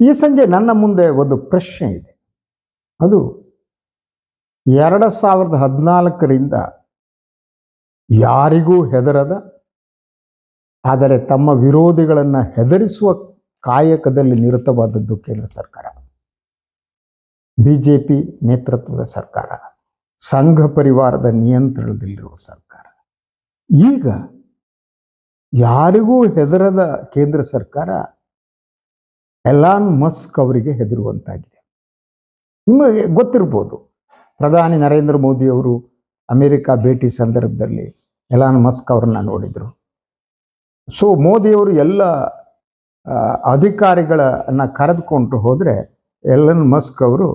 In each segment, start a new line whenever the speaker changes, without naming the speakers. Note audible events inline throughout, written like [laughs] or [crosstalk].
ಈ ಸಂಜೆ ನನ್ನ ಮುಂದೆ ಒಂದು ಪ್ರಶ್ನೆ ಇದೆ. ಅದು ಎರಡು ಸಾವಿರದ ಹದಿನಾಲ್ಕರಿಂದ ಯಾರಿಗೂ ಹೆದರದ, ಆದರೆ ತಮ್ಮ ವಿರೋಧಿಗಳನ್ನು ಹೆದರಿಸುವ ಕಾಯಕದಲ್ಲಿ ನಿರತವಾದದ್ದು ಕೇಂದ್ರ ಸರ್ಕಾರ. ಬಿ ಜೆ ಪಿ ನೇತೃತ್ವದ ಸರ್ಕಾರ, ಸಂಘ ಪರಿವಾರದ ನಿಯಂತ್ರಣದಲ್ಲಿರುವ ಸರ್ಕಾರ. ಈಗ ಯಾರಿಗೂ ಹೆದರದ ಕೇಂದ್ರ ಸರ್ಕಾರ ಎಲಾನ್ ಮಸ್ಕ್ ಅವರಿಗೆ ಹೆದರುವಂತಾಗಿದೆ. ನಿಮಗೆ ಗೊತ್ತಿರ್ಬೋದು, ಪ್ರಧಾನಿ ನರೇಂದ್ರ ಮೋದಿ ಅವರು ಅಮೆರಿಕ ಭೇಟಿ ಸಂದರ್ಭದಲ್ಲಿ ಎಲಾನ್ ಮಸ್ಕ್ ಅವರನ್ನ ನೋಡಿದರು. ಸೊ, ಮೋದಿಯವರು ಎಲ್ಲ ಅಧಿಕಾರಿಗಳನ್ನು ಅಧಿಕಾರಿಗಳನ್ನ ಕರೆದುಕೊಂಡು ಹೋದರೆ ಎಲನ್ ಮಸ್ಕ್ ಅವರು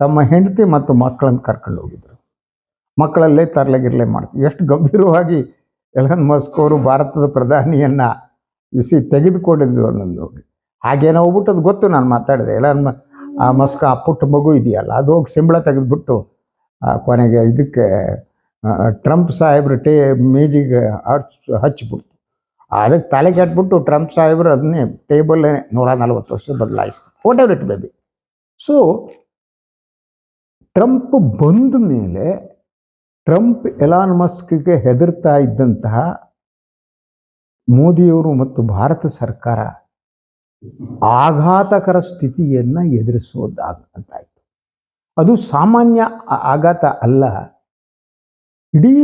ತಮ್ಮ ಹೆಂಡತಿ ಮತ್ತು ಮಕ್ಕಳನ್ನು ಕರ್ಕೊಂಡು ಹೋಗಿದ್ರು. ಮಕ್ಕಳಲ್ಲೇ ತರಲೆಗಿರಲೇ ಮಾಡ್ತಾರೆ ಎಷ್ಟು ಗಂಭೀರವಾಗಿ ಎಲನ್ ಮಸ್ಕ್ ಅವರು ಭಾರತದ ಪ್ರಧಾನಿಯನ್ನು ಇಸಿ ತೆಗೆದುಕೊಂಡಿದ್ದು ಅನ್ನೋದು ನೋಡಿ. ಹಾಗೇನೋ ಹೋಗ್ಬಿಟ್ಟು ಅದು ಗೊತ್ತು ನಾನು ಮಾತಾಡಿದೆ. ಎಲ್ಲ ನಮ್ಮ ಆ ಮಸ್ಕ ಆ ಪುಟ್ಟ ಮಗು ಇದೆಯಲ್ಲ, ಅದು ಹೋಗಿ ಸಿಂಬಳ ತೆಗೆದುಬಿಟ್ಟು ಕೊನೆಗೆ ಇದಕ್ಕೆ ಟ್ರಂಪ್ ಸಾಹೇಬ್ರ ಟೇ, ಮೇಜಿಗೆ ಹಚ್ ಹಚ್ಚಿಬಿಡ್ತು ಅದಕ್ಕೆ ತಲೆ ಕೆಟ್ಬಿಟ್ಟು ಟ್ರಂಪ್ ಸಾಹೇಬ್ರು ಅದನ್ನೇ ಟೇಬಲ್ಲೇ ನೂರ ನಲ್ವತ್ತು ವರ್ಷ ಬದಲಾಯಿಸ್ತು whatever it baby so Trump ಬಂದ ಮೇಲೆ, ಟ್ರಂಪ್ ಎಲಾನ್ ಮಸ್ಕ್ಗೆ ಹೆದರ್ತಾ ಇದ್ದಂತಹ ಮೋದಿಯವರು ಮತ್ತು ಭಾರತ ಸರ್ಕಾರ ಆಘಾತಕರ ಸ್ಥಿತಿಯನ್ನು ಎದುರಿಸೋದಾಗಂತಾಯ್ತು ಅದು ಸಾಮಾನ್ಯ ಆಘಾತ ಅಲ್ಲ. ಇಡೀ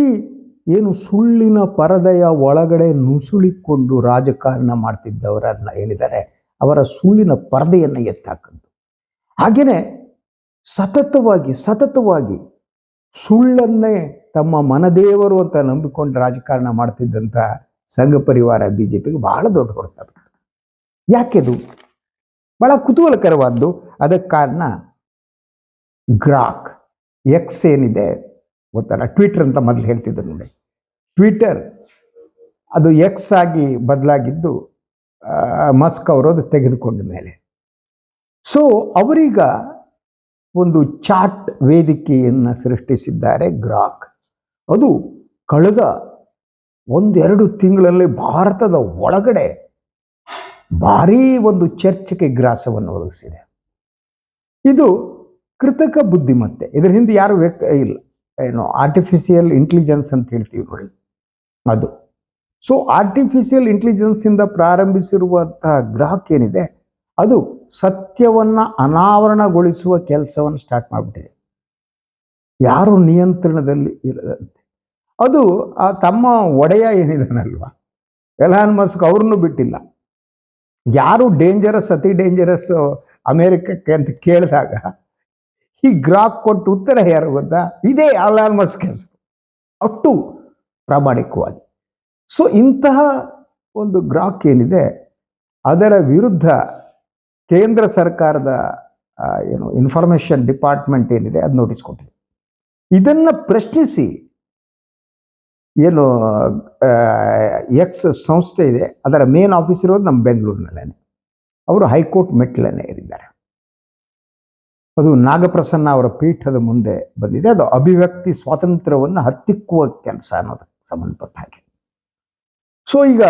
ಏನು ಸುಳ್ಳಿನ ಪರದೆಯ ಒಳಗಡೆ ನುಸುಳಿಕೊಂಡು ರಾಜಕಾರಣ ಮಾಡ್ತಿದ್ದವರನ್ನ ಏನಿದ್ದಾರೆ, ಅವರ ಸುಳ್ಳಿನ ಪರದೆಯನ್ನು ಎತ್ತಾಕದ್ದು. ಹಾಗೆಯೇ ಸತತವಾಗಿ ಸತತವಾಗಿ ಸುಳ್ಳನ್ನೇ ತಮ್ಮ ಮನದೇವರು ಅಂತ ನಂಬಿಕೊಂಡು ರಾಜಕಾರಣ ಮಾಡ್ತಿದ್ದಂಥ ಸಂಘ ಪರಿವಾರ ಬಿ ಜೆ ಪಿಗೆ ಬಹಳ ದೊಡ್ಡ ಬಿತ್ತು ಯಾಕೆದು? ಬಹಳ ಕುತೂಹಲಕರವಾದ್ದು. ಅದಕ್ಕೆ ಕಾರಣ ಗ್ರಾಕ್. ಎಕ್ಸ್ ಏನಿದೆ? ಗೊತ್ತಲ್ಲ? ಟ್ವಿಟರ್ ಅಂತ ಮೊದಲು ಹೇಳ್ತಿದ್ರು ನೋಡಿ. ಟ್ವಿಟರ್ ಅದು ಎಕ್ಸ್ ಆಗಿ ಬದಲಾಗಿದ್ದು ಮಸ್ಕ್ ಅವರು ಅದು ತೆಗೆದುಕೊಂಡ ಮೇಲೆ. ಸೊ ಅವರೀಗ ಒಂದು ಚಾಟ್ ವೇದಿಕೆಯನ್ನು ಸೃಷ್ಟಿಸಿದ್ದಾರೆ ಗ್ರಾಕ್. ಅದು ಕಳೆದ ಒಂದೆರಡು ತಿಂಗಳಲ್ಲಿ ಭಾರತದ ಒಳಗಡೆ ಭಾರೀ ಒಂದು ಚರ್ಚೆಗೆ ಗ್ರಾಸವನ್ನು ಒದಗಿಸಿದೆ. ಇದು ಕೃತಕ ಬುದ್ಧಿಮತ್ತೆ. ಇದರ ಹಿಂದೆ ಯಾರು ವ್ಯಕ್ತ, ಇಲ್ಲ, ಏನು ಆರ್ಟಿಫಿಷಿಯಲ್ ಇಂಟೆಲಿಜೆನ್ಸ್ ಅಂತ ಹೇಳ್ತೀವಿ ನೋಡಿ. ಅದು. ಸೊ ಆರ್ಟಿಫಿಷಿಯಲ್ ಇಂಟೆಲಿಜೆನ್ಸ್ ಇಂದ ಪ್ರಾರಂಭಿಸಿರುವಂತಹ ಗ್ರಾಹಕ್ ಏನಿದೆ? ಅದು ಸತ್ಯವನ್ನ ಅನಾವರಣಗೊಳಿಸುವ ಕೆಲಸವನ್ನು ಸ್ಟಾರ್ಟ್ ಮಾಡಿಬಿಟ್ಟಿದೆ. ಯಾರು ನಿಯಂತ್ರಣದಲ್ಲಿ ಇರದಂತೆ. ಅದು ಆ ತಮ್ಮ ಒಡೆಯ ಏನಿದಾನಲ್ವ? ಎಲಾನ್ ಮಸ್ಕ್ ಅವ್ರನ್ನೂ ಬಿಟ್ಟಿಲ್ಲ. ಯಾರು ಡೇಂಜರಸ್ ಅತಿ ಡೇಂಜರಸ್ ಅಮೇರಿಕಕ್ಕೆ ಅಂತ ಕೇಳಿದಾಗ, ಈ ಗ್ರಾಕ್ ಕೊಟ್ಟು ಉತ್ತರ ಯಾರು ಗೊತ್ತಾ? ಇದೇ ಅಲಾನ್ ಮಸ್ಕ್ ಹೆಸರು. ಅಷ್ಟು ಪ್ರಾಮಾಣಿಕವಾಗಿ. ಸೊ ಇಂತಹ ಒಂದು ಗ್ರಾಕ್ ಏನಿದೆ, ಅದರ ವಿರುದ್ಧ ಕೇಂದ್ರ ಸರ್ಕಾರದ ಏನು ಇನ್ಫಾರ್ಮೇಷನ್ ಡಿಪಾರ್ಟ್ಮೆಂಟ್ ಏನಿದೆ, ಅದು ನೋಟಿಸ್ಕೊಂಡಿದೆ ಇದನ್ನು ಇದನ್ನ ಪ್ರಶ್ನಿಸಿ ಏನು ಎಕ್ಸ್ ಸಂಸ್ಥೆ ಇದೆ, ಅದರ ಮೇನ್ ಆಫೀಸ್ ಇರೋದು ನಮ್ಮ ಬೆಂಗಳೂರಿನಲ್ಲೇ ಅವರು ಹೈಕೋರ್ಟ್ ಮೆಟ್ಟಿಲನ್ನೇ ಏರಿದ್ದಾರೆ. ಅದು ನಾಗಪ್ರಸನ್ನ ಅವರ ಪೀಠದ ಮುಂದೆ ಬಂದಿದೆ. ಅದು ಅಭಿವ್ಯಕ್ತಿ ಸ್ವಾತಂತ್ರ್ಯವನ್ನು ಹತ್ತಿಕ್ಕುವ ಕೆಲಸ ಅನ್ನೋದಕ್ಕೆ ಸಂಬಂಧಪಟ್ಟ ಹಾಗೆ. ಸೊ ಈಗ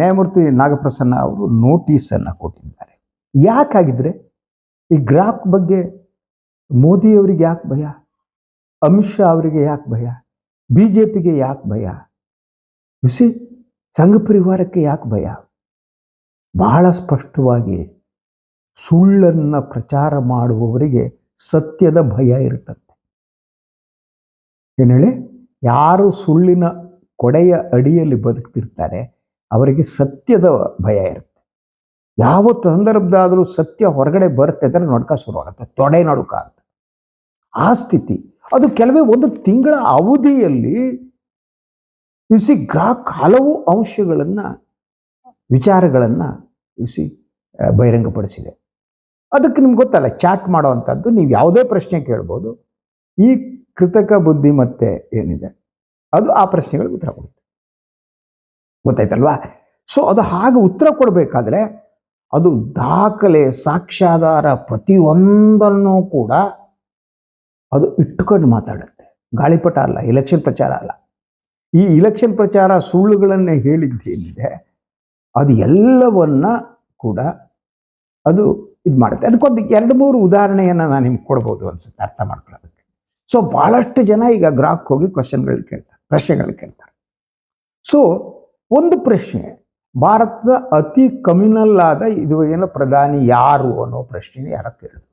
ನ್ಯಾಯಮೂರ್ತಿ ನಾಗಪ್ರಸನ್ನ ಅವರು ನೋಟಿಸನ್ನು ಕೊಟ್ಟಿದ್ದಾರೆ. ಯಾಕಾಗಿದ್ರೆ? ಈ ಗ್ರಾಫ್ ಬಗ್ಗೆ ಮೋದಿಯವರಿಗೆ ಯಾಕೆ ಭಯ? ಅಮಿತ್ ಶಾ ಅವರಿಗೆ ಯಾಕೆ ಭಯ? ಬಿ ಜೆ ಪಿಗೆ ಯಾಕೆ ಭಯ? ಬಿಸಿ ಸಂಘ ಪರಿವಾರಕ್ಕೆ ಯಾಕೆ ಭಯ? ಬಹಳ ಸ್ಪಷ್ಟವಾಗಿ ಸುಳ್ಳನ್ನು ಪ್ರಚಾರ ಮಾಡುವವರಿಗೆ ಸತ್ಯದ ಭಯ ಇರ್ತದೆ ಏನು ಹೇಳಿ ಯಾರು ಸುಳ್ಳಿನ ಕೊಡೆಯ ಅಡಿಯಲ್ಲಿ ಬದುಕ್ತಿರ್ತಾರೆ, ಅವರಿಗೆ ಸತ್ಯದ ಭಯ ಇರುತ್ತೆ. ಯಾವ ಸಂದರ್ಭದಾದರೂ ಸತ್ಯ ಹೊರಗಡೆ ಬರುತ್ತೆ ಅಂದರೆ ನಡ್ಕ ಶುರುವಾಗುತ್ತೆ ತೊಡೆ ನಡುಕ ಅಂತ. ಆ ಸ್ಥಿತಿ ಅದು ಕೆಲವೇ ಒಂದು ತಿಂಗಳ ಅವಧಿಯಲ್ಲಿ ಇಸಿ ಗ್ರಾಹಕ ಹಲವು ಅಂಶಗಳನ್ನು ವಿಚಾರಗಳನ್ನು ಆ, ಬಹಿರಂಗಪಡಿಸಿದೆ. ಅದಕ್ಕೆ ನಿಮ್ಗೆ ಗೊತ್ತಲ್ಲ ಚಾಟ್ ಮಾಡುವಂಥದ್ದು ನೀವು ಯಾವುದೇ ಪ್ರಶ್ನೆ ಕೇಳ್ಬೋದು ಈ ಕೃತಕ ಬುದ್ಧಿಮತ್ತೆ ಏನಿದೆ ಅದು ಆ ಪ್ರಶ್ನೆಗಳಿಗೆ ಉತ್ತರ ಕೊಡುತ್ತೆ. ಗೊತ್ತಾಯ್ತಲ್ವಾ? ಸೊ ಅದು ಹಾಗೆ ಉತ್ತರ ಕೊಡಬೇಕಾದ್ರೆ ಅದು ದಾಖಲೆ ಸಾಕ್ಷ್ಯಾಧಾರ ಪ್ರತಿಯೊಂದನ್ನು ಕೂಡ ಅದು ಇಟ್ಟುಕೊಂಡು ಮಾತಾಡುತ್ತೆ. ಗಾಳಿಪಟ ಅಲ್ಲ ಎಲೆಕ್ಷನ್ ಪ್ರಚಾರ ಅಲ್ಲ. ಈ ಇಲೆಕ್ಷನ್ ಪ್ರಚಾರ ಸುಳ್ಳುಗಳನ್ನೇ ಹೇಳಿದ್ದೇನಿದೆ ಅದು ಎಲ್ಲವನ್ನ ಕೂಡ ಅದು ಇದು ಮಾಡುತ್ತೆ. ಅದಕ್ಕೊಂದು ಎರಡು ಮೂರು ಉದಾಹರಣೆಯನ್ನು ನಾನು ನಿಮ್ಗೆ ಕೊಡ್ಬೋದು ಅನ್ಸುತ್ತೆ, ಅರ್ಥ ಮಾಡ್ಕೊಳ್ಳೋದಕ್ಕೆ. ಸೊ ಭಾಳಷ್ಟು ಜನ ಈಗ ಗ್ರಾಹಕ್ ಹೋಗಿ ಕ್ವಶನ್ಗಳು ಕೇಳ್ತಾರೆ, ಪ್ರಶ್ನೆಗಳು ಕೇಳ್ತಾರೆ. ಸೊ ಒಂದು ಪ್ರಶ್ನೆ, ಭಾರತದ ಅತಿ ಕಮ್ಯುನಲ್ ಆದ ಇದು ಏನೋ ಪ್ರಧಾನಿ ಯಾರು ಅನ್ನೋ ಪ್ರಶ್ನೆ ಯಾರೋ ಕೇಳಿದ್ರು.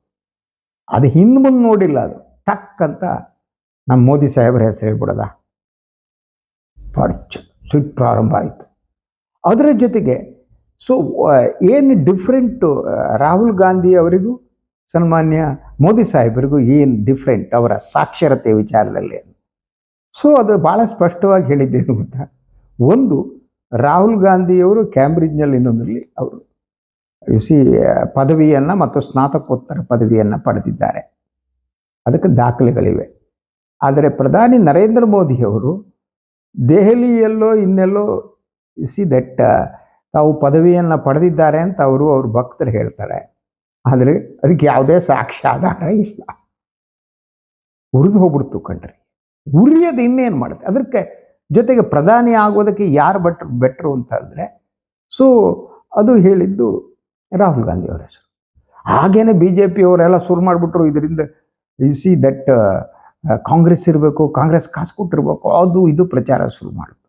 ಅದು ಹಿಂದೆ ಮುಂದೆ ನೋಡಿಲ್ಲ ಅದು. ಟಕ್ ಅಂತ ನಮ್ಮ ಮೋದಿ ಸಾಹೇಬ್ರ ಹೆಸರು ಹೇಳ್ಬಿಡೋದ? ಸಿಟ್ಟು ಪ್ರಾರಂಭ ಆಯಿತು. ಅದರ ಜೊತೆಗೆ, ಸೊ ಏನು ಡಿಫ್ರೆಂಟು ರಾಹುಲ್ ಗಾಂಧಿ ಅವರಿಗೂ, ಸನ್ಮಾನ್ಯ ಮೋದಿ ಸಾಹೇಬರಿಗೂ ಏನು ಡಿಫ್ರೆಂಟ್ ಅವರ ಸಾಕ್ಷರತೆ ವಿಚಾರದಲ್ಲಿ ಸೊ, ಅದು ಭಾಳ ಸ್ಪಷ್ಟವಾಗಿ ಹೇಳಿದ್ದೇನು ಗೊತ್ತಾ? ಒಂದು, ರಾಹುಲ್ ಗಾಂಧಿಯವರು ಕ್ಯಾಂಬ್ರಿಡ್ಜ್ನಲ್ಲಿ ಇನ್ನೊಂದರಲ್ಲಿ ಅವರು ಸಿ ಪದವಿಯನ್ನು ಮತ್ತು ಸ್ನಾತಕೋತ್ತರ ಪದವಿಯನ್ನು ಪಡೆದಿದ್ದಾರೆ. ಅದಕ್ಕೆ ದಾಖಲೆಗಳಿವೆ. ಆದರೆ ಪ್ರಧಾನಿ ನರೇಂದ್ರ ಮೋದಿಯವರು ದೆಹಲಿಯಲ್ಲೋ ಇನ್ನೆಲ್ಲೋ ಸಿ ದಟ್ ತಾವು ಪದವಿಯನ್ನು ಪಡೆದಿದ್ದಾರೆ ಅಂತ ಅವರು ಅವ್ರ ಭಕ್ತರು ಹೇಳ್ತಾರೆ. ಆದರೆ ಅದಕ್ಕೆ ಯಾವುದೇ ಸಾಕ್ಷ್ಯಾಧಾರ ಇಲ್ಲ. ಉರಿದು ಹೋಗ್ಬಿಡ್ತು ಕಣ್ರಿ. ಉರಿಯೋದು ಇನ್ನೇನು ಮಾಡುತ್ತೆ? ಅದಕ್ಕೆ ಜೊತೆಗೆ ಪ್ರಧಾನಿ ಆಗೋದಕ್ಕೆ ಯಾರು ಬೆಟ್ರು ಬೆಟ್ರು ಅಂತಂದರೆ ಸೊ, ಅದು ಹೇಳಿದ್ದು ರಾಹುಲ್ ಗಾಂಧಿ ಅವರ ಹೆಸರು. ಹಾಗೇನೆ ಬಿ ಜೆ ಪಿಯವರೆಲ್ಲ ಶುರು ಮಾಡಿಬಿಟ್ರು ಇದರಿಂದ ಸಿ ದಟ್ ಕಾಂಗ್ರೆಸ್ ಇರಬೇಕು ಕಾಂಗ್ರೆಸ್ ಕಾಸು ಕೊಟ್ಟಿರ್ಬೇಕು, ಅದು ಇದು ಪ್ರಚಾರ ಶುರು ಮಾಡಿತು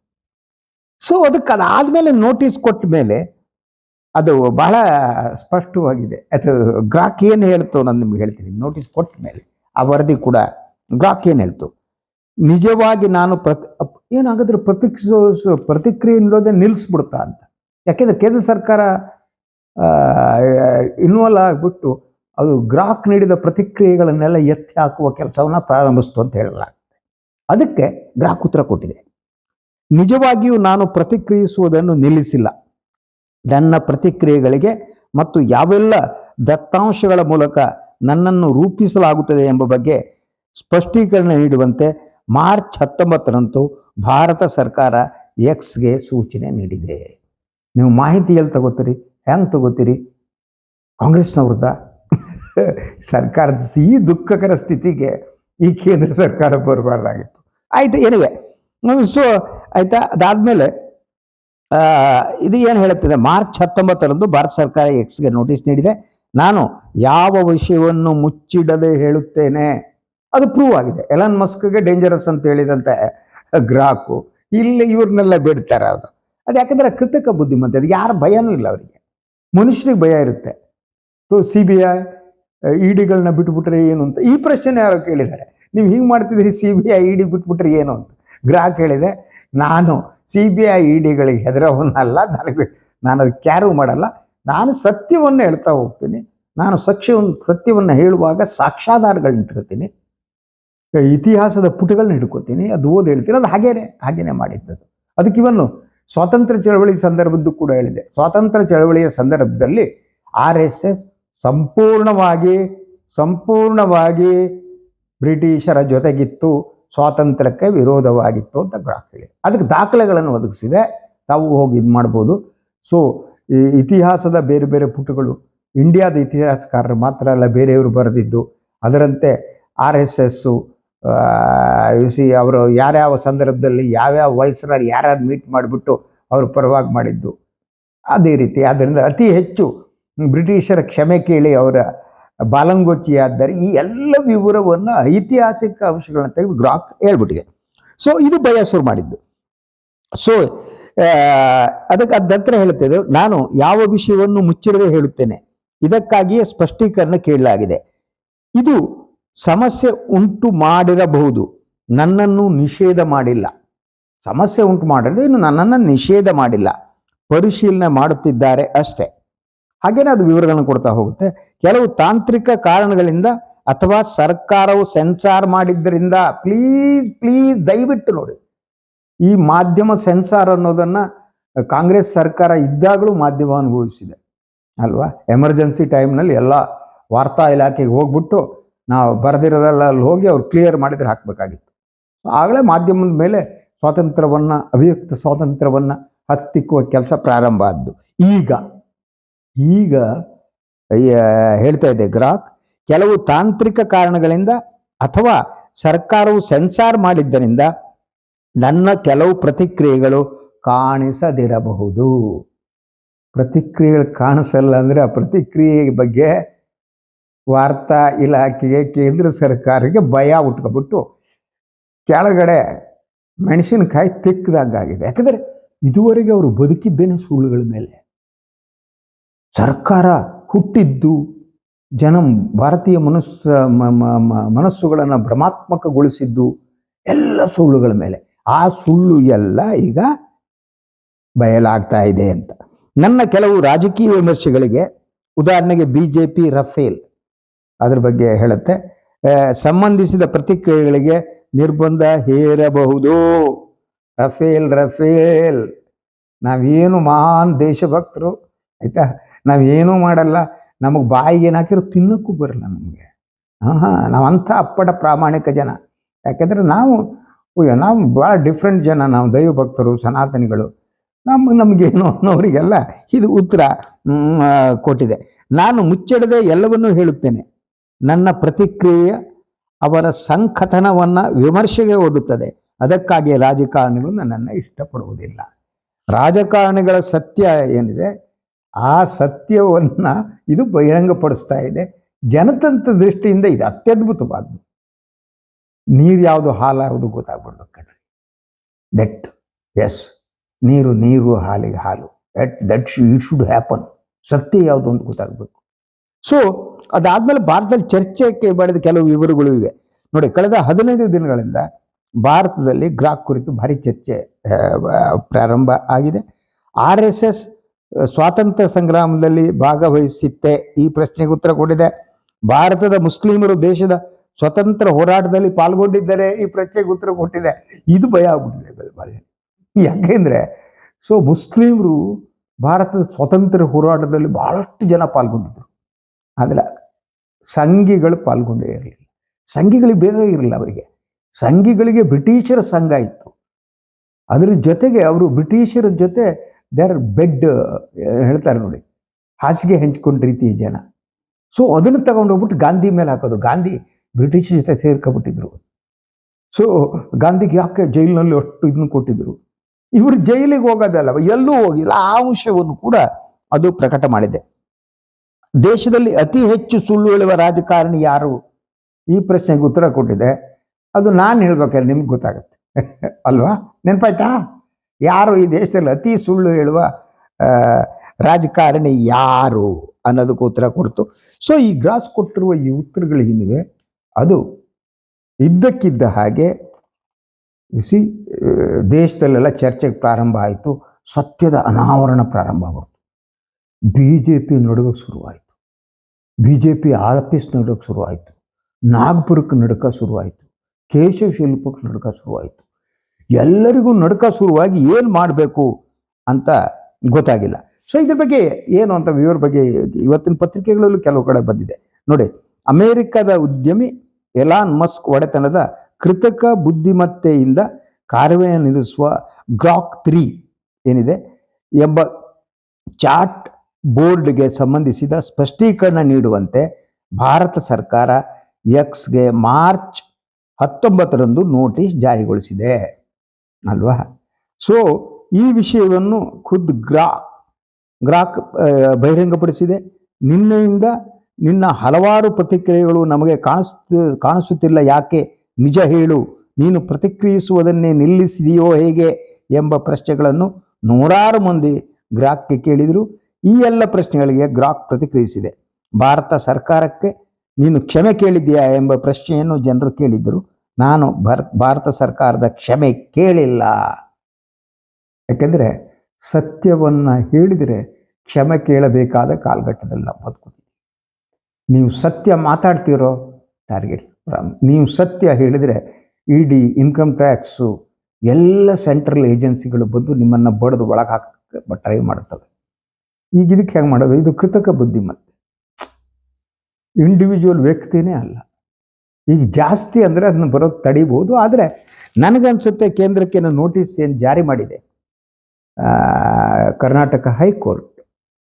ಸೊ ಅದಕ್ಕೆ ಅದಾದಮೇಲೆ ನೋಟಿಸ್ ಕೊಟ್ಟ ಮೇಲೆ ಅದು ಬಹಳ ಸ್ಪಷ್ಟವಾಗಿದೆ. ಅದು ಗ್ರಾಕ್ ಏನು ಹೇಳ್ತು ನಾನು ನಿಮ್ಗೆ ಹೇಳ್ತೀನಿ. ನೋಟಿಸ್ ಕೊಟ್ಟ ಮೇಲೆ ಆ ವರದಿ ಕೂಡ ಗ್ರಾಕ್ ಏನು ಹೇಳ್ತು? ನಿಜವಾಗಿ ನಾನು ಪ್ರತಿ ಏನಾಗಿದ್ರೆ ಪ್ರತಿಕ್ರಿಯೆ ಪ್ರತಿಕ್ರಿಯೆ ಇರೋದೇ ನಿಲ್ಲಿಸ್ಬಿಡ್ತಾ ಅಂತ. ಯಾಕೆಂದ್ರೆ ಕೇಂದ್ರ ಸರ್ಕಾರ ಇನ್ವಾಲ್ವ್ ಆಗಿಬಿಟ್ಟು ಅದು ಗ್ರಾಹಕ್ ನೀಡಿದ ಪ್ರತಿಕ್ರಿಯೆಗಳನ್ನೆಲ್ಲ ಎತ್ತಿ ಹಾಕುವ ಕೆಲಸವನ್ನು ಪ್ರಾರಂಭಿಸ್ತು ಅಂತ ಹೇಳಲಾಗುತ್ತೆ. ಅದಕ್ಕೆ ಗ್ರಾಹಕ ಉತ್ತರ ಕೊಟ್ಟಿದೆ. ನಿಜವಾಗಿಯೂ ನಾನು ಪ್ರತಿಕ್ರಿಯಿಸುವುದನ್ನು ನಿಲ್ಲಿಸಿಲ್ಲ. ನನ್ನ ಪ್ರತಿಕ್ರಿಯೆಗಳಿಗೆ ಮತ್ತು ಯಾವೆಲ್ಲ ದತ್ತಾಂಶಗಳ ಮೂಲಕ ನನ್ನನ್ನು ರೂಪಿಸಲಾಗುತ್ತದೆ ಎಂಬ ಬಗ್ಗೆ ಸ್ಪಷ್ಟೀಕರಣ ನೀಡುವಂತೆ ಮಾರ್ಚ್ ಹತ್ತೊಂಬತ್ತರಂದು ಭಾರತ ಸರ್ಕಾರ ಎಕ್ಸ್ಗೆ ಸೂಚನೆ ನೀಡಿದೆ. ನೀವು ಮಾಹಿತಿ ಎಲ್ಲಿ ತಗೋತೀರಿ, ಹೆಂಗೆ ತಗೋತೀರಿ? ಕಾಂಗ್ರೆಸ್ನವ್ರದ ಸರ್ಕಾರದ ಈ ದುಃಖಕರ ಸ್ಥಿತಿಗೆ ಈ ಕೇಂದ್ರ ಸರ್ಕಾರ ಬರಬಾರ್ದಾಗಿತ್ತು. ಆಯ್ತು ಏನಿವೆ ಸೊ ಆಯ್ತಾ? ಅದಾದಮೇಲೆ ಇದು ಏನು ಹೇಳುತ್ತಿದೆ? ಮಾರ್ಚ್ ಹತ್ತೊಂಬತ್ತರಂದು ಭಾರತ ಸರ್ಕಾರ ಎಕ್ಸ್ಗೆ ನೋಟಿಸ್ ನೀಡಿದೆ. ನಾನು ಯಾವ ವಿಷಯವನ್ನು ಮುಚ್ಚಿಡದೆ ಹೇಳುತ್ತೇನೆ? ಅದು ಪ್ರೂವ್ ಆಗಿದೆ. ಎಲನ್ ಮಸ್ಕ್ಗೆ ಡೇಂಜರಸ್ ಅಂತ ಹೇಳಿದಂತೆ ಗ್ರಾಹಕು ಇಲ್ಲಿ ಇವ್ರನ್ನೆಲ್ಲ ಬಿಡ್ತಾರೆ ಅದು. ಅದು ಯಾಕಂದ್ರೆ ಕೃತಕ ಬುದ್ಧಿಮತ್ತೆ. ಅದು ಯಾರ ಭಯನೂ ಇಲ್ಲ ಅವರಿಗೆ. ಮನುಷ್ಯರಿಗೆ ಭಯ ಇರುತ್ತೆ. ಸೊ ಸಿ ಬಿ ಐ ಇಡಿಗಳನ್ನ ಬಿಟ್ಬಿಟ್ರೆ ಏನು ಅಂತ? ಈ ಪ್ರಶ್ನೆ ಯಾರೋ ಕೇಳಿದ್ದಾರೆ. ನೀವು ಹಿಂಗೆ ಮಾಡ್ತಿದ್ದೀರಿ ಸಿ ಬಿ ಐ ಇಡಿ ಬಿಟ್ಬಿಟ್ರೆ ಏನು ಅಂತ? ಗ್ರಾಹಕ ಹೇಳಿದೆ, ನಾನು ಸಿ ಬಿ ಐ ಇಡಿಗಳಿಗೆ ಹೆದರೋವನ್ನಲ್ಲ, ನನಗೆ ನಾನು ಅದು ಕ್ಯಾರು ಮಾಡಲ್ಲ. ನಾನು ಸತ್ಯವನ್ನು ಹೇಳ್ತಾ ಹೋಗ್ತೀನಿ. ನಾನು ಸತ್ಯವನ್ನು ಸತ್ಯವನ್ನು ಹೇಳುವಾಗ ಸಾಕ್ಷಾಧಾರಗಳನ್ನ ಇಟ್ಕೋತೀನಿ ಇತಿಹಾಸದ ಪುಟಗಳನ್ನ ಹಿಡ್ಕೋತೀನಿ, ಅದು ಓದಿ ಹೇಳ್ತೀನಿ. ಅದು ಹಾಗೇನೆ ಹಾಗೇನೆ ಮಾಡಿದ್ದದು ಅದಕ್ಕೆ ಇವನ್ನು ಸ್ವಾತಂತ್ರ್ಯ ಚಳವಳಿ ಸಂದರ್ಭದ್ದು ಕೂಡ ಹೇಳಿದೆ. ಸ್ವಾತಂತ್ರ್ಯ ಚಳವಳಿಯ ಸಂದರ್ಭದಲ್ಲಿ ಆರ್ ಎಸ್ ಎಸ್ ಸಂಪೂರ್ಣವಾಗಿ ಸಂಪೂರ್ಣವಾಗಿ ಬ್ರಿಟಿಷರ ಜೊತೆಗಿತ್ತು, ಸ್ವಾತಂತ್ರ್ಯಕ್ಕೆ ವಿರೋಧವಾಗಿತ್ತು ಅಂತ ಗ್ರಾಫ್ ಹೇಳಿ. ಅದಕ್ಕೆ ದಾಖಲೆಗಳನ್ನು ಒದಗಿಸಿದೆ. ತಾವು ಹೋಗಿ ಇದು ಮಾಡ್ಬೋದು. ಸೊ ಈ ಇತಿಹಾಸದ ಬೇರೆ ಬೇರೆ ಪುಟಗಳು, ಇಂಡಿಯಾದ ಇತಿಹಾಸಕಾರರು ಮಾತ್ರ ಅಲ್ಲ, ಬೇರೆಯವರು ಬರೆದಿದ್ದು, ಅದರಂತೆ ಆರ್ ಎಸ್ ಎಸ್ಸು ಸಿ ಅವರು ಯಾರ್ಯಾವ ಸಂದರ್ಭದಲ್ಲಿ ಯಾವ್ಯಾವ ವಯಸ್ಸರಲ್ಲಿ ಯಾರ್ಯಾರು ಮೀಟ್ ಮಾಡಿಬಿಟ್ಟು ಅವರು ಪರವಾಗಿ ಮಾಡಿದ್ದು, ಅದೇ ರೀತಿ. ಅದರಿಂದ ಅತಿ ಹೆಚ್ಚು ಬ್ರಿಟಿಷರ ಕ್ಷಮೆ ಕೇಳಿ ಅವರ ಬಾಲಂಗೋಚಿಯಾದರೆ ಈ ಎಲ್ಲ ವಿವರವನ್ನು ಐತಿಹಾಸಿಕ ಅಂಶಗಳನ್ನ ತೆಗೆದು ಗ್ರಾಕ್ ಹೇಳ್ಬಿಟ್ಟಿದೆ. ಸೊ ಇದು ಭಯ ಶುರು ಮಾಡಿದ್ದು ಸೊ ಅದಕ್ಕೆ ಅದ ನಂತರ ಹೇಳುತ್ತದೆ ನಾನು ಯಾವ ವಿಷಯವನ್ನು ಮುಚ್ಚಿಡದೆ ಹೇಳುತ್ತೇನೆ, ಇದಕ್ಕಾಗಿಯೇ ಸ್ಪಷ್ಟೀಕರಣ ಕೇಳಲಾಗಿದೆ. ಇದು ಸಮಸ್ಯೆ ಉಂಟು ಮಾಡಿರಬಹುದು, ನನ್ನನ್ನು ನಿಷೇಧ ಮಾಡಿಲ್ಲ. ಸಮಸ್ಯೆ ಉಂಟು ಮಾಡಿದ್ರೆ ಇನ್ನು ನನ್ನನ್ನು ನಿಷೇಧ ಮಾಡಿಲ್ಲ. ಪರಿಶೀಲನೆ ಮಾಡುತ್ತಿದ್ದಾರೆ ಅಷ್ಟೇ. ಹಾಗೇನೆ ಅದು ವಿವರಗಳನ್ನು ಕೊಡ್ತಾ ಹೋಗುತ್ತೆ. ಕೆಲವು ತಾಂತ್ರಿಕ ಕಾರಣಗಳಿಂದ ಅಥವಾ ಸರ್ಕಾರವು ಸೆನ್ಸಾರ್ ಮಾಡಿದ್ದರಿಂದ ಪ್ಲೀಸ್ ಪ್ಲೀಸ್ ದಯವಿಟ್ಟು ನೋಡಿ. ಈ ಮಾಧ್ಯಮ ಸೆನ್ಸಾರ್ ಅನ್ನೋದನ್ನ ಕಾಂಗ್ರೆಸ್ ಸರ್ಕಾರ ಇದ್ದಾಗಲೂ ಮಾಧ್ಯಮ ಅನುಭವಿಸಿದೆ. ಅಲ್ವಾ? ಎಮರ್ಜೆನ್ಸಿ ಟೈಮ್ನಲ್ಲಿ ಎಲ್ಲ ವಾರ್ತಾ ಇಲಾಖೆಗೆ ಹೋಗ್ಬಿಟ್ಟು ನಾವು ಬರೆದಿರೋದೆಲ್ಲ ಅಲ್ಲಿ ಹೋಗಿ ಅವ್ರು ಕ್ಲಿಯರ್ ಮಾಡಿದ್ರೆ ಹಾಕಬೇಕಾಗಿತ್ತು. ಆಗಲೇ ಮಾಧ್ಯಮದ ಮೇಲೆ ಸ್ವಾತಂತ್ರ್ಯವನ್ನು, ಅಭಿವ್ಯಕ್ತ ಸ್ವಾತಂತ್ರ್ಯವನ್ನು ಹತ್ತಿಕ್ಕುವ ಕೆಲಸ ಪ್ರಾರಂಭ ಆದ್ದು. ಈಗ ಈಗ ಹೇಳ್ತಾ ಇದೆ ಗ್ರಾಹಕ್, ಕೆಲವು ತಾಂತ್ರಿಕ ಕಾರಣಗಳಿಂದ ಅಥವಾ ಸರ್ಕಾರವು ಸೆನ್ಸಾರ್ ಮಾಡಿದ್ದರಿಂದ ನನ್ನ ಕೆಲವು ಪ್ರತಿಕ್ರಿಯೆಗಳು ಕಾಣಿಸದಿರಬಹುದು. ಪ್ರತಿಕ್ರಿಯೆಗಳು ಕಾಣಿಸಲ್ಲ ಅಂದ್ರೆ ಆ ಪ್ರತಿಕ್ರಿಯೆ ಬಗ್ಗೆ ವಾರ್ತಾ ಇಲಾಖೆಗೆ, ಕೇಂದ್ರ ಸರ್ಕಾರಕ್ಕೆ ಭಯ ಉಟ್ಕೊಬಿಟ್ಟು ಕೆಳಗಡೆ ಮೆಣಸಿನಕಾಯಿ ತಿಕ್ಕದಂಗಾಗಿದೆ. ಯಾಕಂದರೆ ಇದುವರೆಗೆ ಅವರು ಬದುಕಿದ್ದೇನೆ ಸುಳ್ಳುಗಳ ಮೇಲೆ. ಸರ್ಕಾರ ಹುಟ್ಟಿದ್ದು ಜನ, ಭಾರತೀಯ ಮನಸ್ಸ ಮನಸ್ಸುಗಳನ್ನು ಭ್ರಮಾತ್ಮಕಗೊಳಿಸಿದ್ದು ಎಲ್ಲ ಸುಳ್ಳುಗಳ ಮೇಲೆ. ಆ ಸುಳ್ಳು ಎಲ್ಲ ಈಗ ಬಯಲಾಗ್ತಾ ಇದೆ ಅಂತ. ನನ್ನ ಕೆಲವು ರಾಜಕೀಯ ವಿಮರ್ಶೆಗಳಿಗೆ ಉದಾಹರಣೆಗೆ ಬಿ ಜೆ ಪಿ ರಫೇಲ್ ಅದ್ರ ಬಗ್ಗೆ ಹೇಳುತ್ತೆ. ಸಂಬಂಧಿಸಿದ ಪ್ರತಿಕ್ರಿಯೆಗಳಿಗೆ ನಿರ್ಬಂಧ ಹೇರಬಹುದು. Rafale Rafale. ನಾವೇನು ಮಹಾನ್ ದೇಶಭಕ್ತರು, ಆಯ್ತಾ? ನಾವೇನೂ ಮಾಡಲ್ಲ. ನಮಗೆ ಬಾಯಿಗೆ ಏನು ಹಾಕಿರೋ ತಿನ್ನೋಕ್ಕೂ ಬರಲ್ಲ ನಮಗೆ. ಹಾಂ ನಾವು ಅಂಥ ಅಪ್ಪಟ ಪ್ರಾಮಾಣಿಕ ಜನ. ಯಾಕೆಂದರೆ ನಾವು ನಾವು ಭಾಳ ಡಿಫ್ರೆಂಟ್ ಜನ. ನಾವು ದೈವ ಭಕ್ತರು, ಸನಾತನಿಗಳು. ನಮ್ಮ ನಮಗೇನು ಅನ್ನೋರಿಗೆಲ್ಲ ಇದು ಉತ್ತರ ಕೊಟ್ಟಿದೆ. ನಾನು ಮುಚ್ಚಿಡದೆ ಎಲ್ಲವನ್ನೂ ಹೇಳುತ್ತೇನೆ. ನನ್ನ ಪ್ರತಿಕ್ರಿಯೆ ಅವರ ಸಂಕಥನವನ್ನು ವಿಮರ್ಶೆಗೆ ಒಡ್ಡುತ್ತದೆ. ಅದಕ್ಕಾಗಿ ರಾಜಕಾರಣಿಗಳು ನನ್ನನ್ನು ಇಷ್ಟಪಡುವುದಿಲ್ಲ. ರಾಜಕಾರಣಿಗಳ ಸತ್ಯ ಏನಿದೆ? ಆ ಸತ್ಯವನ್ನು ಇದು ಬಹಿರಂಗಪಡಿಸ್ತಾ ಇದೆ. ಜನತಂತ್ರ ದೃಷ್ಟಿಯಿಂದ ಇದು ಅತ್ಯದ್ಭುತವಾದ್ದು. ನೀರು ಯಾವುದು ಹಾಲು ಯಾವುದು ಗೊತ್ತಾಗ್ಬಿಡ್ಬೇಕು ಕಣ್ರಿ. ದಟ್ ಎಸ್ ನೀರು ನೀರು, ಹಾಲಿಗೆ ಹಾಲು. That that it should happen ಸತ್ಯ ಯಾವುದು ಅಂತ ಗೊತ್ತಾಗಬೇಕು. ಸೊ ಅದಾದಮೇಲೆ ಭಾರತದಲ್ಲಿ ಚರ್ಚೆಗೆ ಮಾಡಿದ ಕೆಲವು ವಿವರಗಳು ಇವೆ. ನೋಡಿ, ಕಳೆದ ಹದಿನೈದು ದಿನಗಳಿಂದ ಭಾರತದಲ್ಲಿ ಗ್ರಾಕ್ ಕುರಿತು ಭಾರಿ ಚರ್ಚೆ ಪ್ರಾರಂಭ ಆಗಿದೆ. ಆರ್ ಎಸ್ ಎಸ್ ಸ್ವಾತಂತ್ರ್ಯ ಸಂಗ್ರಾಮದಲ್ಲಿ ಭಾಗವಹಿಸಿತ್ತೆ ಈ ಪ್ರಶ್ನೆಗೆ ಉತ್ತರ ಕೊಟ್ಟಿದೆ. ಭಾರತದ ಮುಸ್ಲಿಮರು ದೇಶದ ಸ್ವತಂತ್ರ ಹೋರಾಟದಲ್ಲಿ ಪಾಲ್ಗೊಂಡಿದ್ದಾರೆ ಈ ಪ್ರಶ್ನೆಗೆ ಉತ್ತರ ಕೊಟ್ಟಿದೆ. ಇದು ಭಯ ಆಗ್ಬಿಟ್ಟಿದೆ ಯಾಕೆಂದ್ರೆ, ಸೊ ಮುಸ್ಲಿಮರು ಭಾರತದ ಸ್ವತಂತ್ರ ಹೋರಾಟದಲ್ಲಿ ಬಹಳಷ್ಟು ಜನ ಪಾಲ್ಗೊಂಡಿದ್ರು. ಆದರೆ ಸಂಘಿಗಳು ಪಾಲ್ಗೊಂಡೇ ಇರಲಿಲ್ಲ. ಸಂಘಿಗಳಿಗೆ ಬೇಗ ಇರಲಿಲ್ಲ ಅವರಿಗೆ. ಸಂಘಿಗಳಿಗೆ ಬ್ರಿಟಿಷರ ಸಂಘ ಇತ್ತು. ಅದರ ಜೊತೆಗೆ ಅವರು ಬ್ರಿಟಿಷರ ಜೊತೆ ದೇರ್ ಬೆಡ್ ಹೇಳ್ತಾರೆ ನೋಡಿ. ಹಾಸಿಗೆ ಹಂಚ್ಕೊಂಡ ರೀತಿ ಜನ. ಸೊ ಅದನ್ನು ತಗೊಂಡು ಹೋಗ್ಬಿಟ್ಟು ಗಾಂಧಿ ಮೇಲೆ ಹಾಕೋದು. ಗಾಂಧಿ ಬ್ರಿಟಿಷ್ ಜೊತೆ ಸೇರ್ಕೊಬಿಟ್ಟಿದ್ರು. ಸೊ ಗಾಂಧಿಗೆ ಯಾಕೆ ಜೈಲಿನಲ್ಲಿ ಅಷ್ಟು ಇದನ್ನು ಕೊಟ್ಟಿದ್ರು? ಇವರು ಜೈಲಿಗೆ ಹೋಗೋದಲ್ಲ, ಎಲ್ಲೂ ಹೋಗಿಲ್ಲ ಆ ಅಂಶವನ್ನು ಕೂಡ ಅದು ಪ್ರಕಟ ಮಾಡಿದೆ. ದೇಶದಲ್ಲಿ ಅತಿ ಹೆಚ್ಚು ಸುಳ್ಳು ಹೇಳುವ ರಾಜಕಾರಣಿ ಯಾರು? ಈ ಪ್ರಶ್ನೆಗೆ ಉತ್ತರ ಕೊಟ್ಟಿದೆ. ಅದು ನಾನು ಹೇಳ್ಬೇಕಾದ್ರೆ ನಿಮ್ಗೆ ಗೊತ್ತಾಗುತ್ತೆ. [laughs] ಅಲ್ವಾ? ನೆನಪಾಯ್ತಾ? ಯಾರು ಈ ದೇಶದಲ್ಲಿ ಅತಿ ಸುಳ್ಳು ಹೇಳುವ ರಾಜಕಾರಣಿ ಯಾರು ಅನ್ನೋದಕ್ಕೆ ಉತ್ತರ ಕೊಡ್ತು. ಸೊ ಈ ಗ್ರಾಸ್ ಕೊಟ್ಟಿರುವ ಈ ಉತ್ತರಗಳ ಹಿಂದಿವೆ ಅದು ಇದ್ದಕ್ಕಿದ್ದ ಹಾಗೆ ಸಿ ದೇಶದಲ್ಲೆಲ್ಲ ಚರ್ಚೆಗೆ ಪ್ರಾರಂಭ ಆಯಿತು. ಸತ್ಯದ ಅನಾವರಣ ಪ್ರಾರಂಭ ಆಗ್ಬಿಡ್ತು ಬಿ ಜೆ ಪಿ ನಡುಗಕ್ಕೆ ಶುರುವಾಯಿತು. ಬಿ ಜೆ ಪಿ ಆಫೀಸ್ ನಡುಗಕ್ಕೆ ಶುರುವಾಯಿತು. ನಾಗ್ಪುರಕ್ಕೆ ನಡುಕ ಶುರುವಾಯಿತು. ಕೇಶವ ಶಿಲ್ಪಕ್ಕೆ ನಡುಕ ಶುರುವಾಯಿತು. ಎಲ್ಲರಿಗೂ ನಡುಕ ಶುರುವಾಗಿ ಏನು ಮಾಡಬೇಕು ಅಂತ ಗೊತ್ತಾಗಿಲ್ಲ. ಸೊ ಇದ್ರ ಬಗ್ಗೆ ಏನು ಅಂತ ವಿವರ ಬಗ್ಗೆ ಇವತ್ತಿನ ಪತ್ರಿಕೆಗಳಲ್ಲೂ ಕೆಲವು ಕಡೆ ಬಂದಿದೆ. ನೋಡಿ, ಅಮೇರಿಕದ ಉದ್ಯಮಿ ಎಲಾನ್ ಮಸ್ಕ್ ಒಡೆತನದ ಕೃತಕ ಬುದ್ಧಿಮತ್ತೆಯಿಂದ ಕಾರ್ಯನಿರ್ವಹಿಸುವ ಗ್ರಾಕ್ ತ್ರೀ ಏನಿದೆ ಎಂಬ ಚಾಟ್ ಬೋರ್ಡ್ಗೆ ಸಂಬಂಧಿಸಿದ ಸ್ಪಷ್ಟೀಕರಣ ನೀಡುವಂತೆ ಭಾರತ ಸರ್ಕಾರ ಎಕ್ಸ್ಗೆ ಮಾರ್ಚ್ ಹತ್ತೊಂಬತ್ತರಂದು ನೋಟಿಸ್ ಜಾರಿಗೊಳಿಸಿದೆ. ಅಲ್ವಾ ಸೊ ಈ ವಿಷಯವನ್ನು ಖುದ್ ಗ್ರಾ, ಗ್ರಾಕ್ ಬಹಿರಂಗಪಡಿಸಿದೆ. ನಿನ್ನೆಯಿಂದ ನಿನ್ನ ಹಲವಾರು ಪ್ರತಿಕ್ರಿಯೆಗಳು ನಮಗೆ ಕಾಣಿಸ್ ಕಾಣಿಸುತ್ತಿಲ್ಲ. ಯಾಕೆ? ನಿಜ ಹೇಳು. ನೀನು ಪ್ರತಿಕ್ರಿಯಿಸುವುದನ್ನೇ ನಿಲ್ಲಿಸಿದೆಯೋ ಹೇಗೆ ಎಂಬ ಪ್ರಶ್ನೆಗಳನ್ನು ನೂರಾರು ಮಂದಿ ಗ್ರಾಕ್ಗೆ ಕೇಳಿದರು. ಈ ಎಲ್ಲ ಪ್ರಶ್ನೆಗಳಿಗೆ ಗ್ರಾಕ್ ಪ್ರತಿಕ್ರಿಯಿಸಿದೆ. ಭಾರತ ಸರ್ಕಾರಕ್ಕೆ ನೀನು ಕ್ಷಮೆ ಕೇಳಿದ್ದೀಯಾ ಎಂಬ ಪ್ರಶ್ನೆಯನ್ನು ಜನರು ಕೇಳಿದ್ದರು. ನಾನು ಭಾರತ ಭಾರತ ಸರ್ಕಾರದ ಕ್ಷಮೆ ಕೇಳಿಲ್ಲ. ಯಾಕೆಂದರೆ ಸತ್ಯವನ್ನು ಹೇಳಿದರೆ ಕ್ಷಮೆ ಕೇಳಬೇಕಾದ ಕಾಲಘಟ್ಟದಲ್ಲಿ ನಾವು ಬದುಕುತ್ತೀವಿ ನೀವು ಸತ್ಯ ಮಾತಾಡ್ತೀರೋ ಟಾರ್ಗೆಟ್ ನೀವು ಸತ್ಯ ಹೇಳಿದರೆ ಇ ಡಿ, ಇನ್ಕಮ್ ಟ್ಯಾಕ್ಸು ಎಲ್ಲ ಸೆಂಟ್ರಲ್ ಏಜೆನ್ಸಿಗಳು ಬಂದು ನಿಮ್ಮನ್ನು ಬಡಿದು ಒಳಗೆ ಹಾಕಕ್ಕೆ ಟ್ರೈ ಮಾಡ್ತದೆ ಈಗ ಇದಕ್ಕೆ ಹೆಂಗೆ ಮಾಡೋದು? ಇದು ಕೃತಕ ಬುದ್ಧಿಮತ್ತೆ ಇಂಡಿವಿಜುವಲ್ ವ್ಯಕ್ತಿನೇ ಅಲ್ಲ. ಈಗ ಜಾಸ್ತಿ ಅಂದರೆ ಅದನ್ನು ಬರೋದು ತಡಿಬೋದು. ಆದರೆ ನನಗನ್ಸುತ್ತೆ ಕೇಂದ್ರಕ್ಕೆ ಏನು ನೋಟಿಸ್ ಏನು ಜಾರಿ ಮಾಡಿದೆ. ಕರ್ನಾಟಕ ಹೈಕೋರ್ಟ್,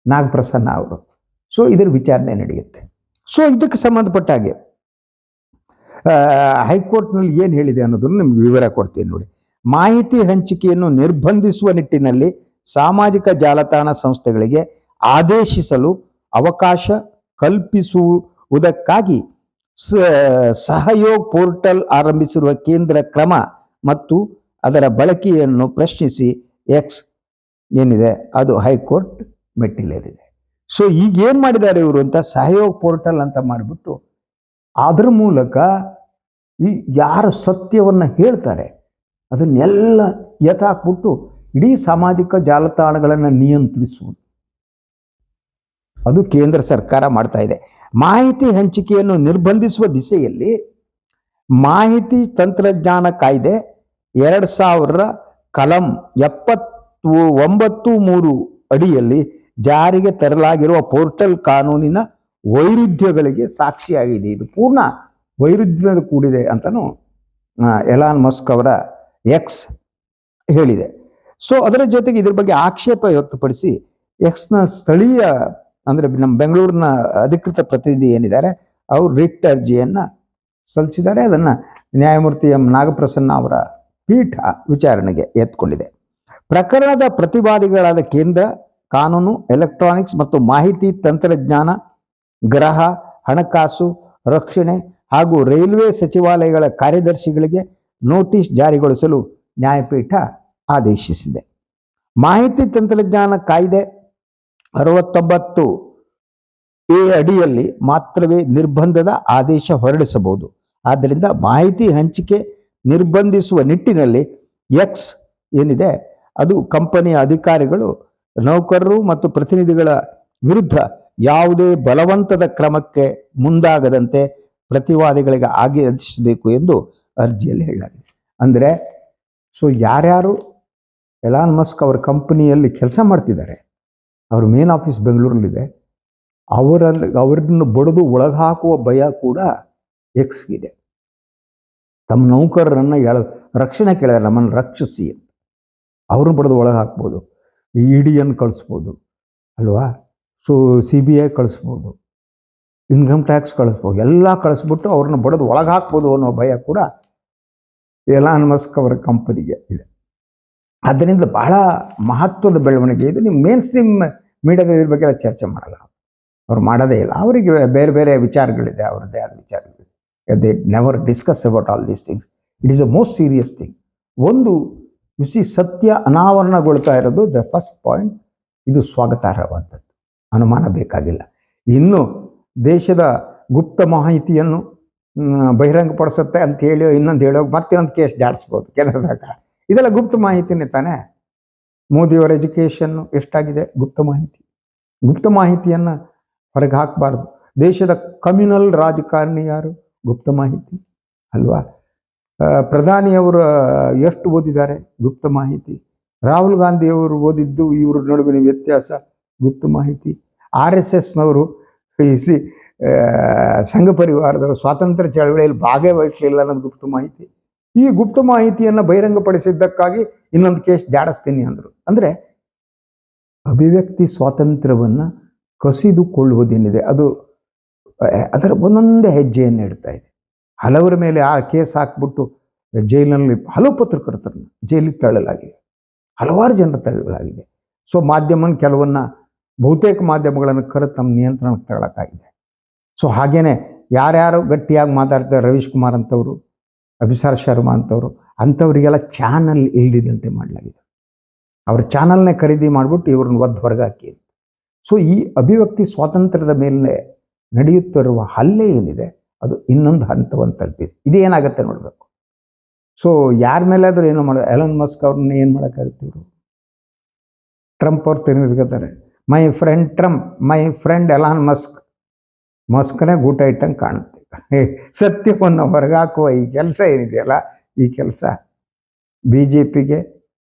ನಾಗಪ್ರಸನ್ನ ಅವರು. ಸೊ ಇದರ ವಿಚಾರಣೆ ನಡೆಯುತ್ತೆ. ಸೊ, ಇದಕ್ಕೆ ಸಂಬಂಧಪಟ್ಟ ಹಾಗೆ ಹೈಕೋರ್ಟ್ನಲ್ಲಿ ಏನು ಹೇಳಿದೆ ಅನ್ನೋದನ್ನು ನಿಮ್ಗೆ ವಿವರ ಕೊಡ್ತೀನಿ ನೋಡಿ. ಮಾಹಿತಿ ಹಂಚಿಕೆಯನ್ನು ನಿರ್ಬಂಧಿಸುವ ನಿಟ್ಟಿನಲ್ಲಿ ಸಾಮಾಜಿಕ ಜಾಲತಾಣ ಸಂಸ್ಥೆಗಳಿಗೆ ಆದೇಶಿಸಲು ಅವಕಾಶ ಕಲ್ಪಿಸುವ ಉದಕ್ಕಾಗಿ ಸ- ಸಹಯೋಗ್ ಪೋರ್ಟಲ್ ಆರಂಭಿಸಿರುವ ಕೇಂದ್ರ ಕ್ರಮ ಮತ್ತು ಅದರ ಬಳಕೆಯನ್ನು ಪ್ರಶ್ನಿಸಿ ಎಕ್ಸ್ ಏನಿದೆ, ಅದು ಹೈಕೋರ್ಟ್ ಮೆಟ್ಟಿಲೇರಿದೆ. ಸೊ ಈಗ ಏನು ಮಾಡಿದ್ದಾರೆ ಇವರು ಅಂತ ಸಹಯೋಗ ಪೋರ್ಟಲ್ ಅಂತ ಮಾಡಿಬಿಟ್ಟು ಅದ್ರ ಮೂಲಕ ಈ ಯಾರು ಸತ್ಯವನ್ನು ಹೇಳ್ತಾರೆ, ಅದನ್ನೆಲ್ಲ ಎತ್ತಾಕ್ಬಿಟ್ಟು ಇಡೀ ಸಾಮಾಜಿಕ ಜಾಲತಾಣಗಳನ್ನು ನಿಯಂತ್ರಿಸುವುದು. ಅದು ಕೇಂದ್ರ ಸರ್ಕಾರ ಮಾಡ್ತಾ ಇದೆ. ಮಾಹಿತಿ ಹಂಚಿಕೆಯನ್ನು ನಿರ್ಬಂಧಿಸುವ ದಿಸೆಯಲ್ಲಿ ಮಾಹಿತಿ ತಂತ್ರಜ್ಞಾನ ಕಾಯ್ದೆ ಎರಡು ಸಾವಿರ ಕಲಂ ಎಪ್ಪತ್ತು ಒಂಬತ್ತು ಮೂರು ಅಡಿಯಲ್ಲಿ ಜಾರಿಗೆ ತರಲಾಗಿರುವ ಪೋರ್ಟಲ್ ಕಾನೂನಿನ ವೈರುಧ್ಯಗಳಿಗೆ ಸಾಕ್ಷಿಯಾಗಿದೆ. ಇದು ಪೂರ್ಣ ವೈರುಧ್ಯದ ಕೂಡಿದೆ ಅಂತಲೂ ಎಲಾನ್ ಮಸ್ಕ್ ಅವರ ಎಕ್ಸ್ ಹೇಳಿದೆ. ಸೊ, ಅದರ ಜೊತೆಗೆ ಇದ್ರ ಬಗ್ಗೆ ಆಕ್ಷೇಪ ವ್ಯಕ್ತಪಡಿಸಿ ಎಕ್ಸ್ನ ಸ್ಥಳೀಯ ಅಂದ್ರೆ ನಮ್ಮ ಬೆಂಗಳೂರಿನ ಅಧಿಕೃತ ಪ್ರತಿನಿಧಿ ಏನಿದ್ದಾರೆ, ಅವರು ರಿಟ್ ಅರ್ಜಿಯನ್ನ ಸಲ್ಲಿಸಿದ್ದಾರೆ. ಅದನ್ನ ನ್ಯಾಯಮೂರ್ತಿ ಎಂ ನಾಗಪ್ರಸನ್ನ ಅವರ ಪೀಠ ವಿಚಾರಣೆಗೆ ಎತ್ಕೊಂಡಿದೆ. ಪ್ರಕರಣದ ಪ್ರತಿವಾದಿಗಳಾದ ಕೇಂದ್ರ, ಕಾನೂನು, ಎಲೆಕ್ಟ್ರಾನಿಕ್ಸ್ ಮತ್ತು ಮಾಹಿತಿ ತಂತ್ರಜ್ಞಾನ, ಗ್ರಹ, ಹಣಕಾಸು, ರಕ್ಷಣೆ ಹಾಗೂ ರೈಲ್ವೆ ಸಚಿವಾಲಯಗಳ ಕಾರ್ಯದರ್ಶಿಗಳಿಗೆ ನೋಟಿಸ್ ಜಾರಿಗೊಳಿಸಲು ನ್ಯಾಯಪೀಠ ಆದೇಶಿಸಿದೆ. ಮಾಹಿತಿ ತಂತ್ರಜ್ಞಾನ ಕಾಯ್ದೆ ಅರವತ್ತೊಂಬತ್ತು ಎ ಅಡಿಯಲ್ಲಿ ಮಾತ್ರವೇ ನಿರ್ಬಂಧದ ಆದೇಶ ಹೊರಡಿಸಬಹುದು. ಆದ್ದರಿಂದ ಮಾಹಿತಿ ಹಂಚಿಕೆ ನಿರ್ಬಂಧಿಸುವ ನಿಟ್ಟಿನಲ್ಲಿ ಎಕ್ಸ್ ಏನಿದೆ, ಅದು ಕಂಪನಿಯ ಅಧಿಕಾರಿಗಳು, ನೌಕರರು ಮತ್ತು ಪ್ರತಿನಿಧಿಗಳ ವಿರುದ್ಧ ಯಾವುದೇ ಬಲವಂತದ ಕ್ರಮಕ್ಕೆ ಮುಂದಾಗದಂತೆ ಪ್ರತಿವಾದಿಗಳಿಗೆ ಆದೇಶಿಸಬೇಕು ಎಂದು ಅರ್ಜಿಯಲ್ಲಿ ಹೇಳಲಾಗಿದೆ. ಅಂದರೆ ಸೊ ಯಾರ್ಯಾರು ಎಲಾನ್ ಮಸ್ಕ್ ಅವರ ಕಂಪನಿಯಲ್ಲಿ ಕೆಲಸ ಮಾಡ್ತಿದ್ದಾರೆ ಅವ್ರ ಮೇನ್ ಆಫೀಸ್ ಬೆಂಗಳೂರಲ್ಲಿದೆ. ಅವರಲ್ಲಿ ಅವರನ್ನು ಬಡಿದು ಒಳಗೆ ಹಾಕುವ ಭಯ ಕೂಡ ಎಕ್ಸ್ಗಿದೆ ತಮ್ಮ ನೌಕರರನ್ನು ಎಳ, ರಕ್ಷಣೆ ಕೇಳಿದ್ರೆ ನಮ್ಮನ್ನು ರಕ್ಷಿಸಿ ಅಂತ. ಅವ್ರನ್ನ ಬಡಿದು ಒಳಗೆ ಹಾಕ್ಬೋದು. ಇ ಡಿಯನ್ನು ಕಳಿಸ್ಬೋದು. ಅಲ್ವಾ? ಸೊ ಸಿ ಬಿ ಐ ಕಳಿಸ್ಬೋದು. ಇನ್ಕಮ್ ಟ್ಯಾಕ್ಸ್ ಕಳಿಸ್ಬೋದು. ಎಲ್ಲ ಕಳಿಸ್ಬಿಟ್ಟು ಅವ್ರನ್ನ ಬಡಿದು ಒಳಗೆ ಹಾಕ್ಬೋದು ಅನ್ನೋ ಭಯ ಕೂಡ ಎಲಾನ್ ಮಸ್ಕ್ ಅವರ ಕಂಪನಿಗೆ ಇದೆ. ಅದರಿಂದ ಬಹಳ ಮಹತ್ವದ ಬೆಳವಣಿಗೆ ಇದು. ನಿಮ್ಮ ಮೇನ್ ಸ್ಟ್ರೀಮ್ ಮೀಡಿಯಾದ ಇದ್ರ ಬಗ್ಗೆ ಎಲ್ಲ ಚರ್ಚೆ ಮಾಡಲ್ಲ ಅವ್ರು. ಮಾಡೋದೇ ಇಲ್ಲ. ಅವರಿಗೆ ಬೇರೆ ಬೇರೆ ವಿಚಾರಗಳಿದೆ, ಅವ್ರದ್ದೇ ಆದ ವಿಚಾರಗಳಿದೆ. They never discuss about all these things it is a most serious thing ಒಂದು ಸಿ ಸತ್ಯ ಅನಾವರಣಗೊಳ್ತಾ ಇರೋದು ದ ಫಸ್ಟ್ ಪಾಯಿಂಟ್ ಇದು ಸ್ವಾಗತಾರ್ಹವಾದದ್ದು. ಅನುಮಾನ ಬೇಕಾಗಿಲ್ಲ. ಇನ್ನು ದೇಶದ ಗುಪ್ತ ಮಾಹಿತಿಯನ್ನು ಬಹಿರಂಗಪಡಿಸುತ್ತೆ ಅಂತ ಹೇಳಿ ಇನ್ನೊಂದು ಹೇಳೋ ಮತ್ತಿನ್ನೊಂದು ಕೇಸ್ ಜಾಡಿಸ್ಬೋದು. ಕೇಂದ್ರ ಸರ್ಕಾರ. ಇದೆಲ್ಲ ಗುಪ್ತ ಮಾಹಿತಿನೇ ತಾನೇ? ಮೋದಿಯವರ ಎಜುಕೇಷನ್ ಎಷ್ಟಾಗಿದೆ? ಗುಪ್ತ ಮಾಹಿತಿ. ಗುಪ್ತ ಮಾಹಿತಿಯನ್ನು ಹೊರಗೆ ಹಾಕಬಾರ್ದು. ದೇಶದ ಕಮ್ಯುನಲ್ ರಾಜಕಾರಣಿ ಯಾರು? ಗುಪ್ತ ಮಾಹಿತಿ. ಅಲ್ವಾ? ಪ್ರಧಾನಿಯವರು ಎಷ್ಟು ಓದಿದ್ದಾರೆ? ಗುಪ್ತ ಮಾಹಿತಿ. ರಾಹುಲ್ ಗಾಂಧಿಯವರು ಓದಿದ್ದು ಇವ್ರ ನಡುವಿನ ವ್ಯತ್ಯಾಸ ಗುಪ್ತ ಮಾಹಿತಿ. ಆರ್ ಎಸ್ ಎಸ್ನವರು ಸಿ ಸಂಘ ಪರಿವಾರದವರು ಸ್ವಾತಂತ್ರ್ಯ ಚಳವಳಿಯಲ್ಲಿ ಭಾಗವಹಿಸಲಿಲ್ಲ ಅನ್ನೋದು ಗುಪ್ತ ಮಾಹಿತಿ. ಈ ಗುಪ್ತ ಮಾಹಿತಿಯನ್ನು ಬಹಿರಂಗಪಡಿಸಿದ್ದಕ್ಕಾಗಿ ಇನ್ನೊಂದು ಕೇಸ್ ಜಾಡಿಸ್ತೀನಿ ಅಂದರು. ಅಂದರೆ ಅಭಿವ್ಯಕ್ತಿ ಸ್ವಾತಂತ್ರ್ಯವನ್ನ ಕಸಿದುಕೊಳ್ಳುವುದೇನಿದೆ, ಅದು ಅದರ ಒಂದೊಂದೇ ಹೆಜ್ಜೆಯನ್ನು ಇಡ್ತಾ ಇದೆ. ಹಲವರ ಮೇಲೆ ಆ ಕೇಸ್ ಹಾಕ್ಬಿಟ್ಟು ಜೈಲಿನಲ್ಲಿ ಹಲವು ಪತ್ರಕರ್ತರನ್ನು ಜೈಲಿಗೆ ತಳ್ಳಲಾಗಿದೆ. ಹಲವಾರು ಜನರ ತಳ್ಳಲಾಗಿದೆ. ಸೊ, ಮಾಧ್ಯಮನ ಕೆಲವನ್ನ, ಬಹುತೇಕ ಮಾಧ್ಯಮಗಳನ್ನು ಕರೆ ತಮ್ಮ ನಿಯಂತ್ರಣಕ್ಕೆ ತಗೊಳಕ್ಕಾಗಿದೆ. ಸೊ, ಹಾಗೇನೆ ಯಾರ್ಯಾರು ಗಟ್ಟಿಯಾಗಿ ಮಾತಾಡ್ತಾರೆ ರವೀಶ್ ಕುಮಾರ್ ಅಂತವರು ಅಭಿಸಾರ್ ಶರ್ಮಾ ಅಂತವರು, ಅಂಥವರಿಗೆಲ್ಲ ಚಾನಲ್ ಇಲ್ದಿದ್ದಂತೆ ಮಾಡಲಾಗಿದೆ. ಅವ್ರ ಚಾನಲ್ನೇ ಖರೀದಿ ಮಾಡಿಬಿಟ್ಟು ಇವ್ರನ್ನ ಒದ್ದು ಹೊರಗೆ ಹಾಕಿ ಅಂತ. ಸೊ ಈ ಅಭಿವ್ಯಕ್ತಿ ಸ್ವಾತಂತ್ರ್ಯದ ಮೇಲೆ ನಡೆಯುತ್ತಿರುವ ಹಲ್ಲೆ ಏನಿದೆ, ಅದು ಇನ್ನೊಂದು ಹಂತವನ್ನು ತಲುಪಿದೆ. ಇದೇನಾಗತ್ತೆ ನೋಡಬೇಕು. ಸೊ ಯಾರ ಮೇಲಾದ್ರೂ ಏನೋ ಮಾಡೋದು ಎಲನ್ ಮಸ್ಕ್ ಅವ್ರನ್ನ ಏನು ಮಾಡೋಕ್ಕಾಗುತ್ತೆ ಇವರು? ಟ್ರಂಪ್ ಅವ್ರು ತಿರುಗಿರ್ತಾರೆ my friend Trump my friend Elon Musk ಮಸ್ಕ್ನೇ ಗೂಟ ಇಟ್ಟಂಗೆ ಕಾಣುತ್ತೆ. ಸತ್ಯವನ್ನು ಹೊರಗಾಕುವ ಈ ಕೆಲಸ ಏನಿದೆಯಲ್ಲ, ಈ ಕೆಲಸ ಬಿ ಜೆ ಪಿಗೆ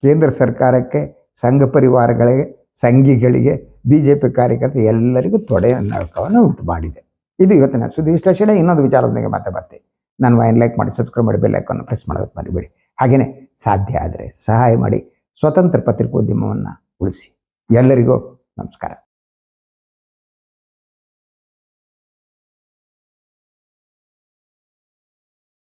ಕೇಂದ್ರ ಸರ್ಕಾರಕ್ಕೆ, ಸಂಘ ಪರಿವಾರಗಳಿಗೆ, ಸಂಘಿಗಳಿಗೆ ಬಿ ಜೆ ಪಿ ಕಾರ್ಯಕರ್ತ ಎಲ್ಲರಿಗೂ ತೊಡೆಯ ನರಕವನ್ನು ಉಂಟು ಮಾಡಿದೆ. ಇದು ಇವತ್ತಿನ ಸುದ್ದಿ ವಿಶ್ಲೇಷಣೆ ಇನ್ನೊಂದು ವಿಚಾರದೊಂದಿಗೆ ಮತ್ತೆ ಬರ್ತೀವಿ ನಾನು ವೈನ್ ಲೈಕ್ ಮಾಡಿ, ಸಬ್ಸ್ಕ್ರೈಬ್ ಮಾಡಿ, ಬೆಲ್ ಐಕಾನ್ ಪ್ರೆಸ್ ಮಾಡೋದಕ್ಕೆ ಮರಿಬೇಡಿ. ಹಾಗೆಯೇ ಸಾಧ್ಯ ಆದರೆ ಸಹಾಯ ಮಾಡಿ, ಸ್ವತಂತ್ರ ಪತ್ರಿಕೋದ್ಯಮವನ್ನು ಉಳಿಸಿ. ಎಲ್ಲರಿಗೂ ನಮಸ್ಕಾರ.